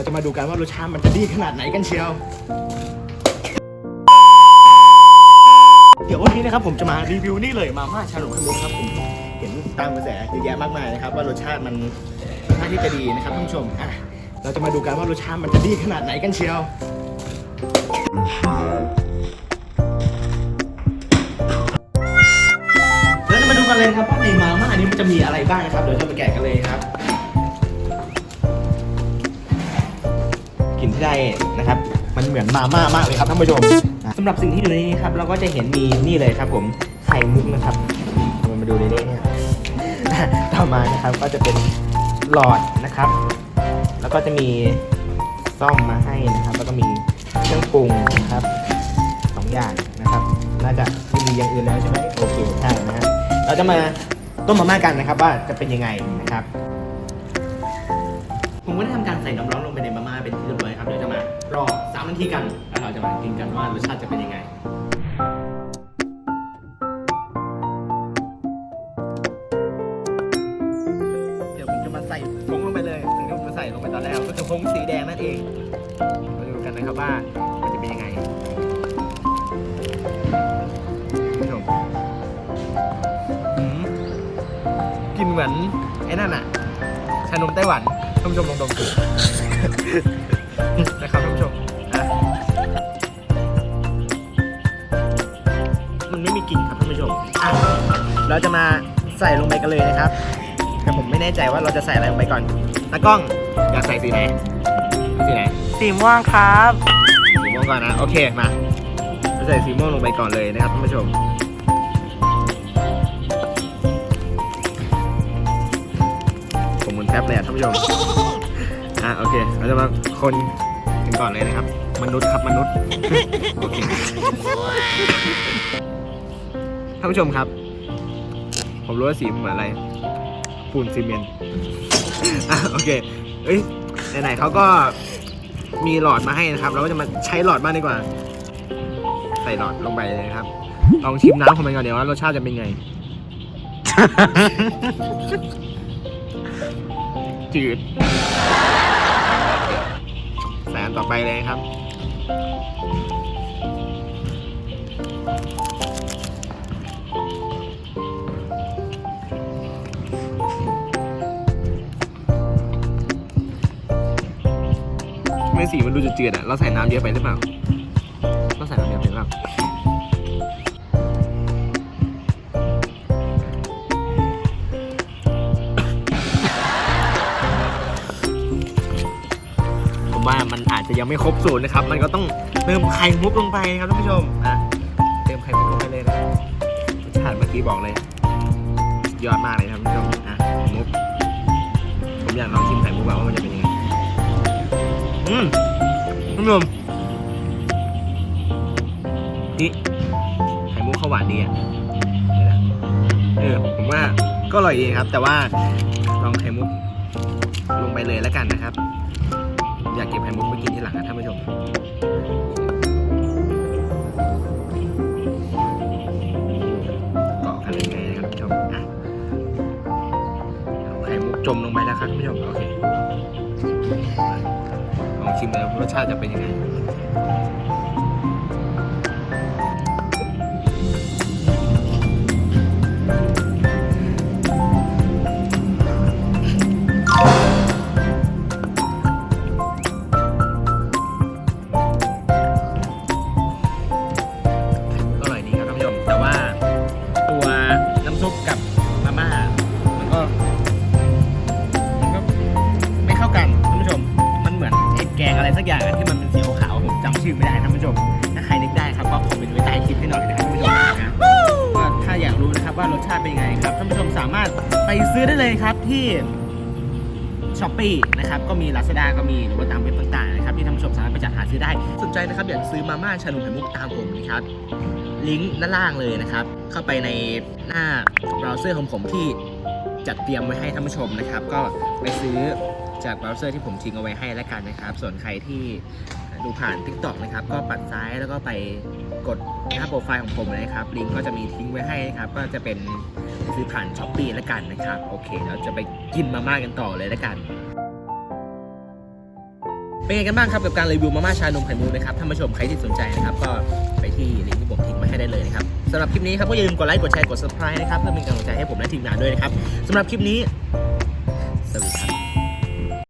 เราจะมาดูกันว่ารสชาติมันจะดีขนาดไหนกันเชียว เดี๋ยววันนี้นะครับผมจะมารีวิวนี่เลยมาม่าชาหลงขมุกครับผมเห็นตามกระแสเยอะแยะมากมายนะครับว่ารสชาติมันน่าที่จะดีนะครับท่านผู้ชมอะเราจะมาดูกันว่ารสชาติมันจะดีขนาดไหนกันเชียวเราจะมาดูกันเลยครับว่าในมาม่านี้มันจะมีอะไรบ้างนะครับเดี๋ยวจะมาแกะกันเลยครับ กลิ่นที่ได้นะครับ มันเหมือนมาม่ามากเลยครับท่านผู้ชมสำหรับสิ่งที่อยู่ในนี้ครับเราก็จะเห็นมีนี่เลยครับ ผมไข่มุกนะครับมาดูในนี้เนี่ยต่อมานะครับก็จะเป็นหลอดนะครับ แล้วก็จะมีซ่อมมาให้นะครับ แล้วก็มีเครื่องปรุงนะครับสองอย่างนะครับ น่าจะไม่มีอย่างอื่นแล้วใช่ไหมโอเคใช่นะฮะเราจะมาต้มมาม่ากันนะครับ ว่าจะเป็นยังไงนะครับ ผมก็ได้ทำการใส่น้ำร้อนลงไปใน รอ 3 นาทีกัน แล้วเราจะมากินกันว่ารสชาติจะเป็นยังไง เดี๋ยวผมจะมาใส่ผงลงไปเลยสิ่งที่ผมจะใส่ลงไปตอนแรกก็คือผงสีแดงนั่นเอง มาดูกันนะครับว่ามันจะเป็นยังไงคุณผู้ชมอืมกลินเหมือนไอ้นั่นอะชานมไต้หวันท่านผู้ชมลองดมดู นะครับ เราจะมาใส่ลงไปกันเลยนะครับ แต่ผมไม่แน่ใจว่าเราจะใส่อะไรลงไปก่อนตากล้องอยากใส่สีไหนสีไหนสีม่วงครับ สีม่วงก่อนนะโอเคมาเราใส่สีม่วงลงไปก่อนเลยนะครับท่านผู้ชมผมหมุนแท็บเลยอะท่านผู้ชมอะโอเคเราจะมาคนกันก่อนเลยนะครับ มนุษย์ครับมนุษย์โอเคท่านผู้ชมครับ ผมรู้ว่าสีเหมือนอะไรปูนซีเมนต์อะโอเคเอ้ยไหนๆเขาก็มีหลอดมาให้นะครับ เราก็จะมาใช้หลอดบ้างดีกว่า ใส่หลอดลงไปเลยนะครับ ลองชิมน้ำของมันก่อนเดี๋ยวว่ารสชาติจะเป็นไง จืดใส่อันต่อไปเลยครับ ไม่สีมันดูจืดๆอะเราใส่น้ำเยอะไปหรือเปล่าเราใส่น้ำเยอะไปหรือเปล่าผมว่ามันอาจจะยังไม่ครบสูตรนะครับ มันก็ต้องเติมไข่มุกลงไปครับท่านผู้ชมอะเติมไข่มุกลงไปเลยนะรสชาติเมื่อกี้บอกเลยยอดมากเลยครับท่านผู้ชมอะมุกผมอยากลองชิมไข่มุกว่าว่ามันจะเป็นยังไง อืมท่านผู้ชมนี่ไข่มุกข้าวหวานดีอะเออผมว่าก็อร่อยดีครับ แต่ว่าลองไข่มุกลงไปเลยแล้วกันนะครับ อยากเก็บไข่มุกไปกินที่หลังนะท่านผู้ชมเกาะกันยังไงนะครับท่านผู้ชมอะไข่มุกจมลงไปแล้วครับท่านผู้ชมโอเค ชิมเลยรสชาติจะเป็นยังไงำชื่อไม่ได้ท่านผู้ชม ถ้าใครนึกได้ครับก็คอมเมนต์ไว้ใต้คลิปให้หน่อยนะครับท่านผู้ชมนะว่าถ้าอยากรู้นะครับว่ารสชาติเป็นยังไงครับท่านผู้ชมสามารถไปซื้อได้เลยครับที่ช้อปปี้นะครับก็มี Lazada ก็มีหรือว่าตามเว็บต่างๆนะครับที่ท่านผู้ชมสามารถไปจัดหาซื้อได้ สนใจนะครับอยากซื้อมาม่าชานมไข่มุกตามผมนะครับลิงก์ด้านล่างเลยนะครับ เข้าไปในหน้าเบราว์เซอร์ของผมที่จัดเตรียมไว้ให้ท่านผู้ชมนะครับ ก็ไปซื้อ จากเบราว์เซอร์ที่ผมทิ้งเอาไว้ให้แล้วกันนะครับ ส่วนใครที่ดูผ่าน TikTok นะครับ ก็ปัดซ้ายแล้วก็ไปกดหน้าโปรไฟล์ของผมเลยครับ ลิงก์ก็จะมีทิ้งไว้ให้นะครับ ก็จะเป็นซื้อผ่านช้อปปี้แล้วกันนะครับ โอเค เราจะไปกินมาม่ากันต่อเลยแล้วกัน เป็นไงกันบ้างครับกับการรีวิวมาม่าชานมไข่มุกนะครับ ท่านผู้ชมใครที่สนใจนะครับ ก็ไปที่ลิงก์ที่ผมทิ้งไว้ให้ได้เลยนะครับสำหรับคลิปนี้ครับก็อย่าลืมกดไลค์กดแชร์กด subscribe นะครับเพื่อเป็นกำลังใจให้ผมและทีมงานด้วยนะครับสำหรับคลิปนี้สวัสดีครับ